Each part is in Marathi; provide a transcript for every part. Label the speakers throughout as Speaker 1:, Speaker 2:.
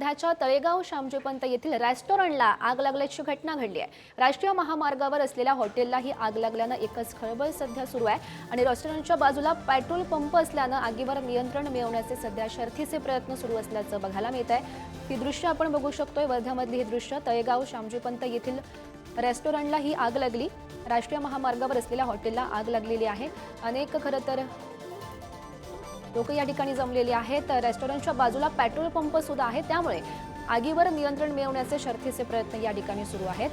Speaker 1: वर्ध्याच्या तळेगाव श्यामजीपंत येथील रेस्टॉरंटला आग लागल्याची घटना घडली आहे. राष्ट्रीय महामार्गावर असलेल्या हॉटेलला ही आग लागल्यानं एकच खळबळ सध्या सुरू आहे आणि रेस्टॉरंटच्या बाजूला पेट्रोल पंप असल्यानं आगीवर नियंत्रण मिळवण्याचे सध्या शर्थीचे प्रयत्न सुरू असल्याचं बघायला मिळत आहे ही दृश्य आपण बघू शकतोय. वर्ध्यामधली ही दृश्य तळेगाव श्यामजीपंत येथील रेस्टॉरंटला ही आग लागली. राष्ट्रीय महामार्गावर असलेल्या हॉटेलला आग लागलेली आहे. अनेक खरं तर लोक या ठिकाणी जमलेली आहेत. रेस्टॉरंटच्या बाजूला पेट्रोल पंप सुद्धा आहे. त्यामुळे आगीवर नियंत्रण मिळवण्याचे शर्थीचे प्रयत्न या ठिकाणी सुरू आहेत.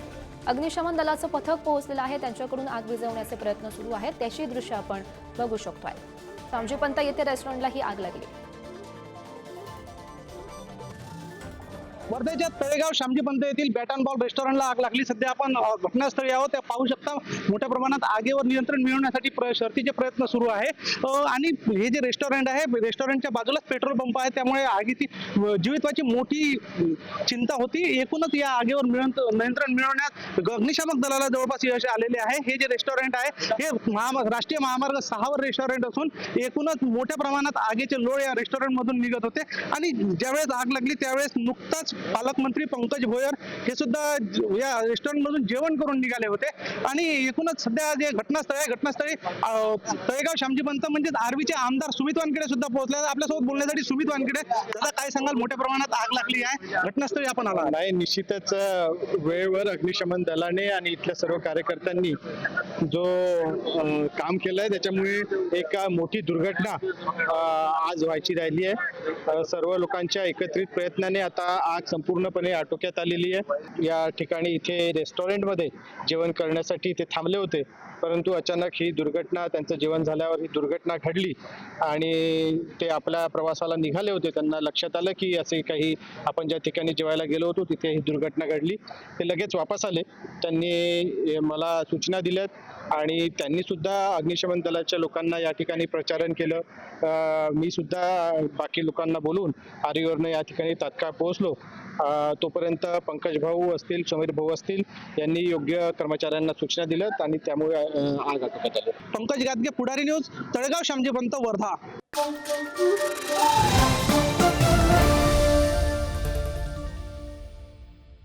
Speaker 1: अग्निशमन दलाचं पथक पोहोचलेलं आहे. त्यांच्याकडून आग विझवण्याचे प्रयत्न सुरू आहेत. त्याची दृश्य आपण बघू शकतो आहे सांजीपंत येथे रेस्टॉरंटला ही आग लागली.
Speaker 2: वर्ध्याच्या तळेगाव श्यामजी पंत येथील बॅट अँड बॉल रेस्टॉरंटला आग लागली. सध्या आपण घटनास्थळी आहोत. त्या पाहू शकता मोठ्या प्रमाणात आगीवर नियंत्रण मिळवण्यासाठी प्र शर्थीचे प्रयत्न सुरू आहे. आणि हे जे रेस्टॉरंट आहे रेस्टॉरंटच्या बाजूलाच पेट्रोल पंप आहे. त्यामुळे आगीची अ, जीवितवाची मोठी चिंता होती. एकूणच या आगीवर नियंत्रण मिळवण्यात अग्निशामक दलाला जवळपास यश आलेले आहे. हे जे रेस्टॉरंट आहे हे महामार्ग राष्ट्रीय महामार्ग सहावर रेस्टॉरंट असून एकूणच मोठ्या प्रमाणात आगीचे लोळ या रेस्टॉरंट मधून निघत होते. आणि ज्यावेळेस आग लागली त्यावेळेस नुकताच पालकमंत्री पंकज भोयर हे सुद्धा या रेस्टॉरंट मधून जेवण करून निघाले होते. आणि एकूणच सध्या जे घटनास्थळ आहे. घटनास्थळी तळेगाव श्यामजी पंत म्हणजेच आर्वीचे आमदार सुमित वानखेडे सुद्धा पोहोचले. आपल्यासोबत बोलण्यासाठी सुमित वानखेडे दादा काय सांगाल? मोठ्या प्रमाणात आग लागली आहे. घटनास्थळी आपण आला
Speaker 3: नाही निश्चितच वेळेवर अग्निशमन दलाने आणि इथल्या सर्व कार्यकर्त्यांनी जो काम केलं आहे त्याच्यामुळे एक मोठी दुर्घटना आज व्हायची राहिली आहे. सर्व लोकांच्या एकत्रित प्रयत्नाने आता आग संपूर्णपणे आटोक्यात आलेली आहे. या ठिकाणी इथे रेस्टॉरंटमध्ये जेवण करण्यासाठी ते थांबले होते. परंतु अचानक ही दुर्घटना त्यांचं जेवण झाल्यावर ही दुर्घटना घडली आणि ते आपल्या प्रवासाला निघाले होते. त्यांना लक्षात आलं की असे काही आपण ज्या ठिकाणी जेवायला गेलो होतो तिथे ही दुर्घटना घडली. ते लगेच वापस आले. त्यांनी मला सूचना दिल्यात आणि त्यांनी सुद्धा अग्निशमन दलाच्या लोकांना या ठिकाणी प्रचारण केलं. मी सुद्धा बाकी लोकांना बोलून आरीवरनं या ठिकाणी तात्काळ पोहोचलो. तोपर्यंत पंकज भाऊ असतील समीर भाऊ असतील यांनी योग्य कर्मचाऱ्यांना सूचना दिल्यात आणि त्यामुळे आग आटोक्यात आली
Speaker 2: पंकज गादगे पुढारी न्यूज तळेगाव श्यामजी पंत वर्धा.